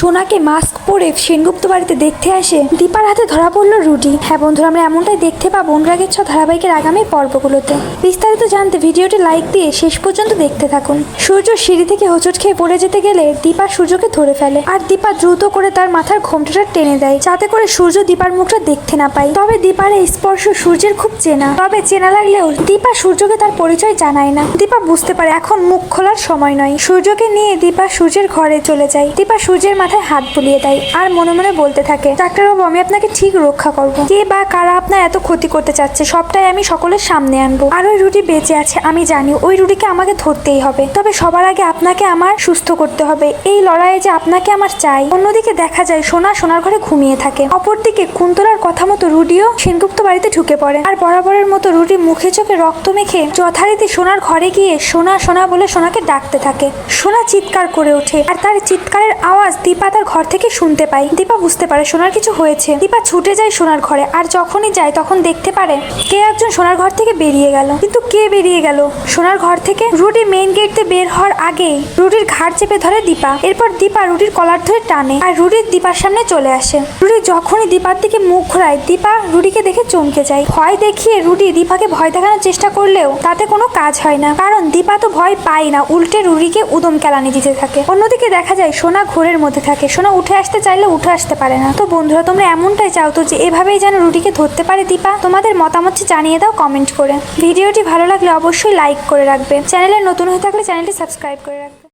সোনাকে মাস্ক পরে সেনগুপ্ত বাড়িতে দেখতে আসে। দীপার হাতে ধরা পড়ল রুটি। হ্যাঁ বন্ধুরা, আমরা এমনটাই দেখতে পাবো অনুরাগের ছ ধারাবাহিকের আগামী পর্বগুলোতে। বিস্তারিত জানতে ভিডিওটি লাইক দিয়ে শেষ পর্যন্ত দেখতে থাকুন। সূর্য সিঁড়ি থেকে হোঁচট খেয়ে পড়ে যেতে গেলে দীপা সূর্যকে ধরে ফেলে। আর দীপা দ্রুত করে তার মাথার ঘোমটাটা টেনে দেয়, যাতে করে সূর্য দীপার মুখটা দেখতে না পায়। তবে দীপার এই স্পর্শ সূর্যের খুব চেনা। তবে চেনা লাগলেও দীপা সূর্যকে তার পরিচয় জানায় না। দীপা বুঝতে পারে এখন মুখ খোলার সময় নয়। সূর্যকে নিয়ে দীপা সূর্যের ঘরে চলে যায়। দীপা সূর্যের মাথায় হাত বুলিয়ে দেয় আর মনে মনে বলতে থাকে ডাক্তারবাবু আমি আপনাকে ঠিক রক্ষা করব। কে বা কারা আপনার এত ক্ষতি করতে চাচ্ছে, সবটাই আমি সকলের সামনে আনব। আর ওই রুটি বেঁচে আছে, আমি জানি ওই রুটিকে আমাকে ধরতেই হবে। তবে সবার আগে আপনাকে আমার সুস্থ করতে হবে। এই লড়াইয়ে যে আপনাকে আমার চাই, অন্যদিকে দেখা যায় সোনা সোনার ঘরে ঘুমিয়ে থাকে। অপরদিকে কুন্তলার কথা মতো রুডিও সেনগুপ্ত বাড়িতে ঢুকে পড়ে। আর বরাবরের মতো রুটি মুখে চোখে রক্ত মেখে যথারীতি সোনার ঘরে গিয়ে সোনা সোনা বলে সোনাকে ডাকতে থাকে। সোনা চিৎকার করে ওঠে আর তার চিৎকারের আওয়াজ দীপা তার ঘর থেকে শুনতে পায় দীপা বুঝতে পারে সোনার কিছু হয়েছে। দীপা ছুটে যায় সোনার ঘরে আর যখনই যায় তখন দেখতে পারে কে একজন সোনার ঘর থেকে বেরিয়ে গেল। কিন্তু কে বেরিয়ে গেল? সোনার ঘর থেকে রুটি মেইন গেট দিয়ে বের হওয়ার আগেই রুটির ঘাড় চেপে ধরে দীপা। এরপর দীপা রুটির কলার ধরে টানে আর রুটির দীপার সামনে চলে আসে। রুটি যখনই দীপার দিকে মুখ ঘোরায়, দীপা রুটিকে দেখে চমকে যায়। ভয় দেখিয়ে রুটি দীপাকে ভয় দেখানোর চেষ্টা করলেও তাতে কোনো কাজ হয় না। কারণ দীপা তো ভয় পায় না, উল্টে রুটিকে উদম কেলানি দিতে থাকে। অন্যদিকে দেখা যায় সোনা ঘোরের মধ্যে থাকে। সোনা উঠে আসতে চাইলে উঠে আসতে পারে না। তো বন্ধুরা, তোমরা এমনটাই চাও তো যে, এভাবেই যেন রুটিকে ধরতে পারে দীপা? তোমাদের মতামত জানিয়ে দাও কমেন্ট করে। ভিডিওটি ভালো লাগলে অবশ্যই লাইক করে রাখবে। চ্যানেলে নতুন হয়ে থাকলে চ্যানেলটি সাবস্ক্রাইব করে রাখবে।